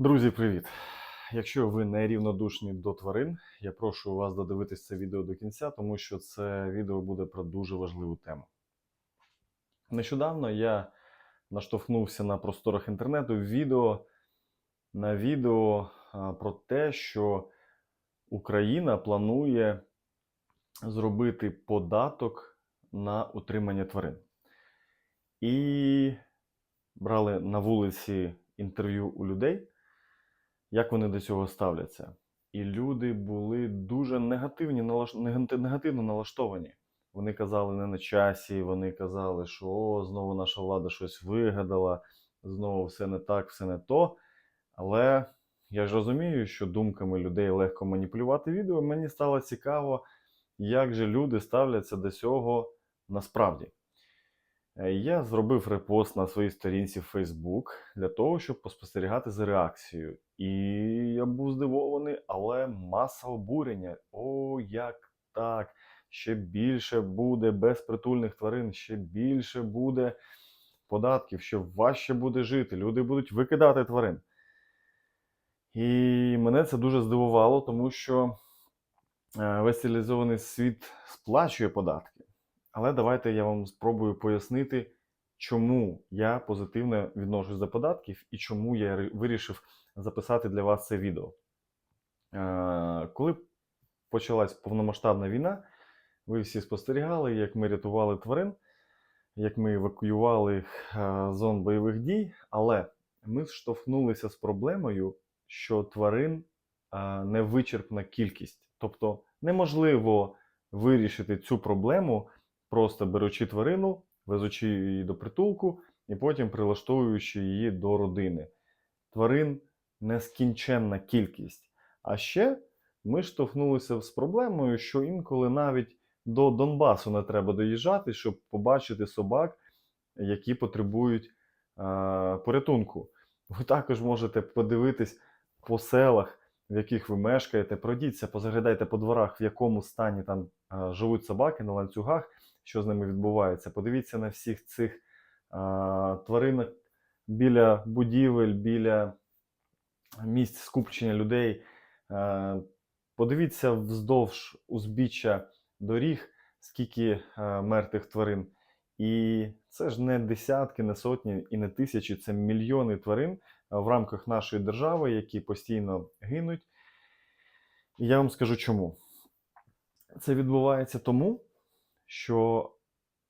Друзі, привіт! Якщо ви не рівнодушні до тварин, я прошу вас додивитись це відео до кінця, тому що це відео буде про дуже важливу тему. Нещодавно я наштовхнувся на просторах інтернету відео на відео про те, що Україна планує зробити податок на утримання тварин. І брали на вулиці інтерв'ю у людей як вони до цього ставляться. І люди були дуже негативні, негативно налаштовані. Вони казали не на часі, вони казали, що о, знову наша влада щось вигадала, знову все не так, все не то. Але я ж розумію, що думками людей легко маніпулювати відео. Мені стало цікаво, як же люди ставляться до цього насправді. Е, Я зробив репост на своїй сторінці в Facebook для того, щоб поспостерігати за реакцією. І я був здивований, але маса обурення. О, як так? Ще більше буде безпритульних тварин, ще більше буде податків, ще важче буде жити. Люди будуть викидати тварин. І мене це дуже здивувало, тому що е, весь цивілізований світ сплачує податки. Але давайте я вам спробую пояснити, чому я позитивно відношусь до податків і чому я вирішив записати для вас це відео. Е, Коли почалась повномасштабна війна, ви всі спостерігали, як ми рятували тварин, як ми евакуювали е, зон бойових дій, але ми штовхнулися з проблемою, що тварин е, невичерпна кількість. Тобто неможливо вирішити цю проблему, просто беручи тварину, везучи її до притулку і потім прилаштовуючи її до родини. Тварин нескінченна кількість. А ще ми штовхнулися з проблемою, що інколи навіть до Донбасу не треба доїжджати, щоб побачити собак, які потребують е, порятунку. Ви також можете подивитись по селах, в яких ви мешкаєте, пройдіться, позаглядайте по дворах, в якому стані там е, живуть собаки на ланцюгах, що з ними відбувається. Подивіться на всіх цих е, тваринок біля будівель, біля місць скупчення людей. Е, Подивіться вздовж узбіччя доріг, скільки е, мертвих тварин. І це ж не десятки, не сотні і не тисячі, це мільйони тварин в рамках нашої держави, які постійно гинуть. І я вам скажу чому. Це відбувається тому, що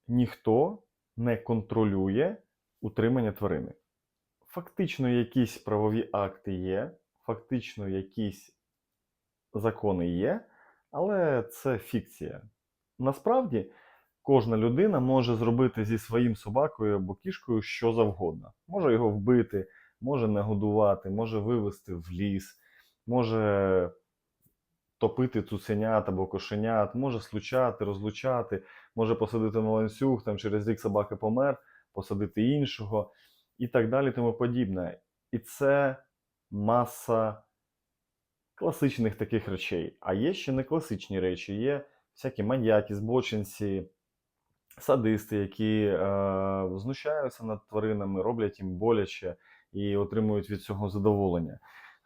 ніхто не контролює утримання тварини. Фактично, якісь правові акти є, фактично, якісь закони є, але це фікція. Насправді, кожна людина може зробити зі своїм собакою або кішкою що завгодно. Може його вбити, може нагодувати, може вивезти в ліс, може топити цуценят або кошенят, може случати, розлучати, може посадити на ланцюг, там через рік собака помер, посадити іншого і так далі, тому подібне. І це маса класичних таких речей. А є ще не класичні речі, є всякі маньяки, збочинці, садисти, які е, знущаються над тваринами, роблять їм боляче і отримують від цього задоволення.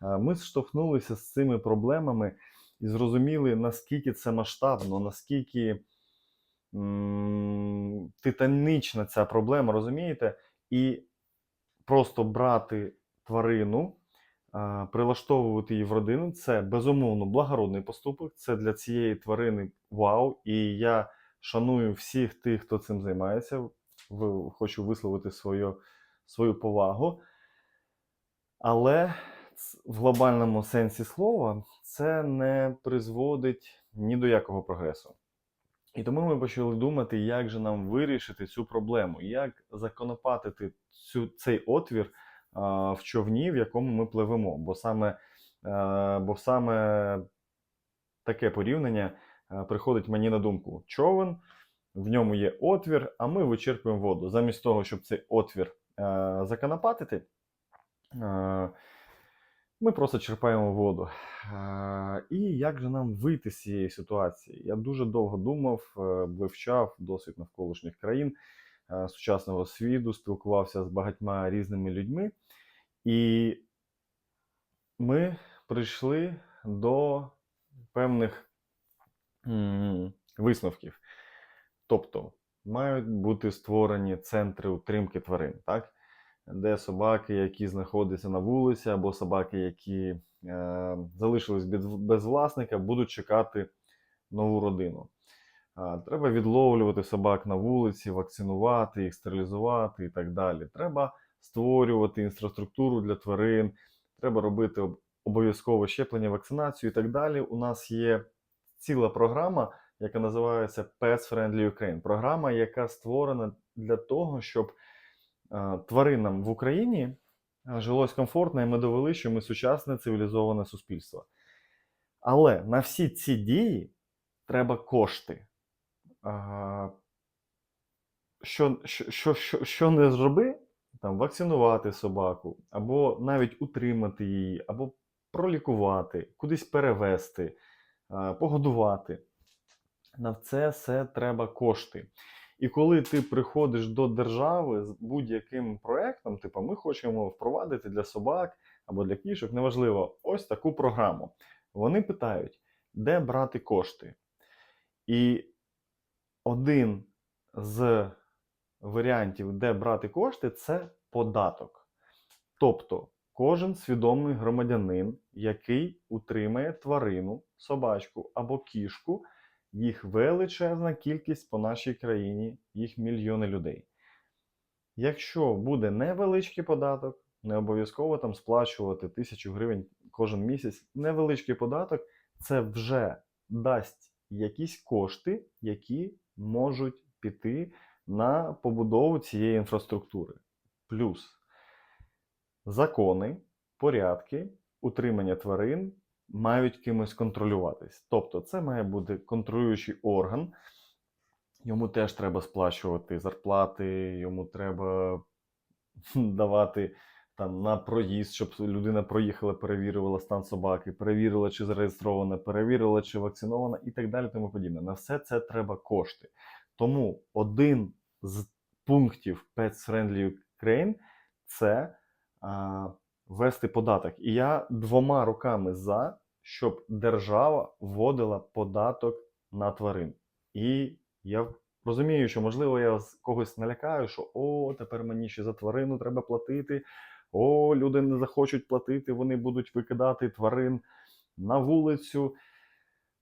Е, ми штовхнулися з цими проблемами і зрозуміли, наскільки це масштабно, наскільки титанічна ця проблема, розумієте? І просто брати тварину, прилаштовувати її в родину це безумовно благородний поступок. Це для цієї тварини вау. І я шаную всіх тих, хто цим займається. Хочу висловити свою, свою повагу. Але в глобальному сенсі слова це не призводить ні до якого прогресу. І тому ми почали думати, як же нам вирішити цю проблему, як законопатити цю, цей отвір а, в човні, в якому ми пливемо. Бо саме, е, бо саме таке порівняння е, приходить мені на думку. Човен, в ньому є отвір, а ми вичерпуємо воду. Замість того, щоб цей отвір е, законопатити, ми просто черпаємо воду. І як же нам вийти з цієї ситуації? Я дуже довго думав, е, вивчав досвід навколишніх країн сучасного світу, спілкувався з багатьма різними людьми. І ми прийшли до певних висновків. Тобто, мають бути створені центри утримки тварин, так? Де собаки, які знаходяться на вулиці, або собаки, які е, залишились без, без власника, будуть чекати нову родину. Треба відловлювати собак на вулиці, вакцинувати їх, стерилізувати і так далі. Треба створювати інфраструктуру для тварин, треба робити обов'язкове щеплення, вакцинацію і так далі. У нас є ціла програма, яка називається Pets Friendly Ukraine. Програма, яка створена для того, щоб тваринам в Україні е, жилось комфортно, і ми довели, що ми сучасне цивілізоване суспільство. Але на всі ці дії треба кошти. Що, що, що, що, не зроби, там, вакцинувати собаку, або навіть утримати її, або пролікувати, кудись перевезти, погодувати. На це все треба кошти. І коли ти приходиш до держави з будь-яким проектом, типу, ми хочемо впровадити для собак або для кішок, неважливо, ось таку програму. Вони питають, де брати кошти. І один з варіантів, де брати кошти, це податок. Тобто, кожен свідомий громадянин, який утримає тварину, собачку або кішку, їх величезна кількість по нашій країні, їх мільйони людей. Якщо буде невеличкий податок, не обов'язково там сплачувати тисячу гривень кожен місяць, невеличкий податок, це вже дасть якісь кошти, які можуть піти на побудову цієї інфраструктури. Плюс закони, порядки, утримання тварин мають кимось контролюватись. Тобто, це має бути контролюючий орган. Йому теж треба сплачувати зарплати, йому треба давати там на проїзд, щоб людина проїхала, перевірила стан собаки, перевірила, чи зареєстрована, перевірила, чи вакцинована, і так далі. Тому подібне. На все це треба кошти. Тому один з пунктів Pets Friendly Ukraine це ввести податок. І я двома руками за, щоб держава вводила податок на тварин. І я розумію, що можливо я з когось налякаю, що о, тепер мені ще за тварину треба платити. О, люди не захочуть платити, вони будуть викидати тварин на вулицю.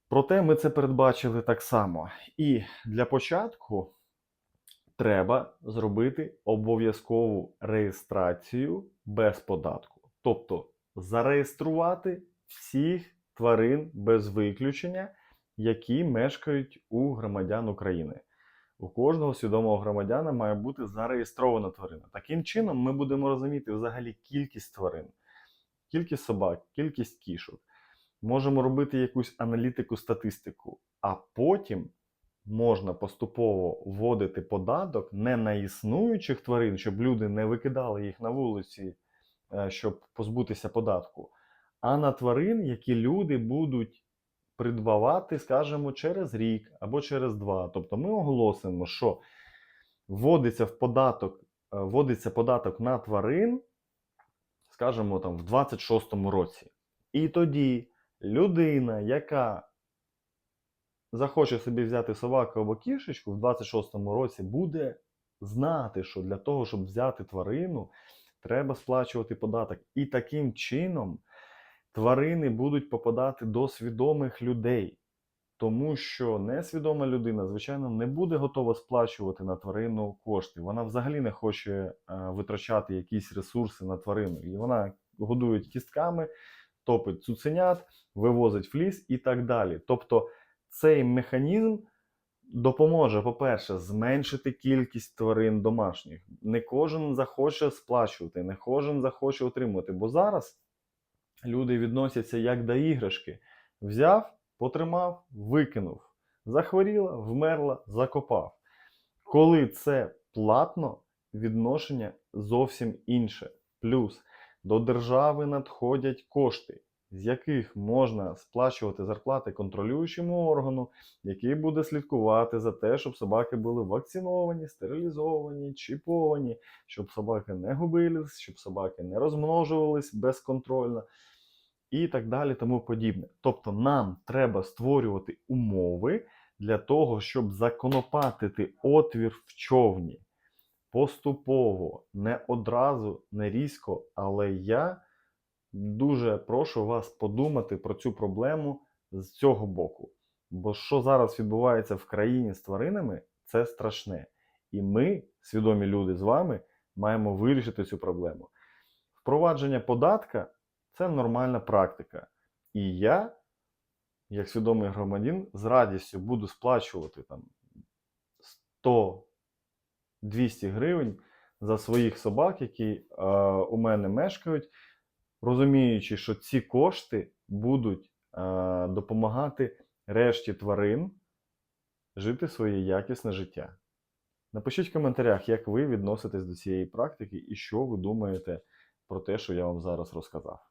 Проте ми це передбачили так само. І для початку треба зробити обов'язкову реєстрацію без податку. Тобто зареєструвати всіх тварин без виключення, які мешкають у громадян України. У кожного свідомого громадяна має бути зареєстрована тварина. Таким чином, ми будемо розуміти взагалі кількість тварин, кількість собак, кількість кішок. Можемо робити якусь аналітику, статистику, а потім можна поступово вводити податок не на існуючих тварин, щоб люди не викидали їх на вулиці, щоб позбутися податку, а на тварин, які люди будуть придбавати, скажімо, через рік або через два. Тобто ми оголосимо, що вводиться в податок, е, вводиться податок на тварин, скажімо, там в 26-му році. І тоді людина, яка захоче собі взяти собаку або кішечку в 26-му році, буде знати, що для того, щоб взяти тварину, треба сплачувати податок. І таким чином тварини будуть попадати до свідомих людей. Тому що несвідома людина, звичайно, не буде готова сплачувати на тварину кошти. Вона взагалі не хоче е, витрачати якісь ресурси на тварину. І вона годує кістками, топить цуценят, вивозить фліс і так далі. Тобто цей механізм допоможе, по-перше, зменшити кількість тварин домашніх. Не кожен захоче сплачувати, не кожен захоче отримувати. Бо зараз люди відносяться як до іграшки. Взяв, потримав, викинув. Захворіла, вмерла, закопав. Коли це платно, відношення зовсім інше. Плюс до держави надходять кошти, з яких можна сплачувати зарплати контролюючому органу, який буде слідкувати за те, щоб собаки були вакциновані, стерилізовані, чіповані, щоб собаки не губились, щоб собаки не розмножувались безконтрольно. і так далі, тому подібне. Тобто нам треба створювати умови для того, щоб законопатити отвір в човні поступово, не одразу, не різко, але я дуже прошу вас подумати про цю проблему з цього боку. Бо що зараз відбувається в країні з тваринами, це страшне. І ми, свідомі люди з вами, маємо вирішити цю проблему. Впровадження податка це нормальна практика. І я, як свідомий громадян, з радістю буду сплачувати там 100-200 гривень за своїх собак, які е, у мене мешкають, розуміючи, що ці кошти будуть е, допомагати решті тварин жити своє якісне життя. Напишіть в коментарях, як ви відноситесь до цієї практики і що ви думаєте про те, що я вам зараз розказав.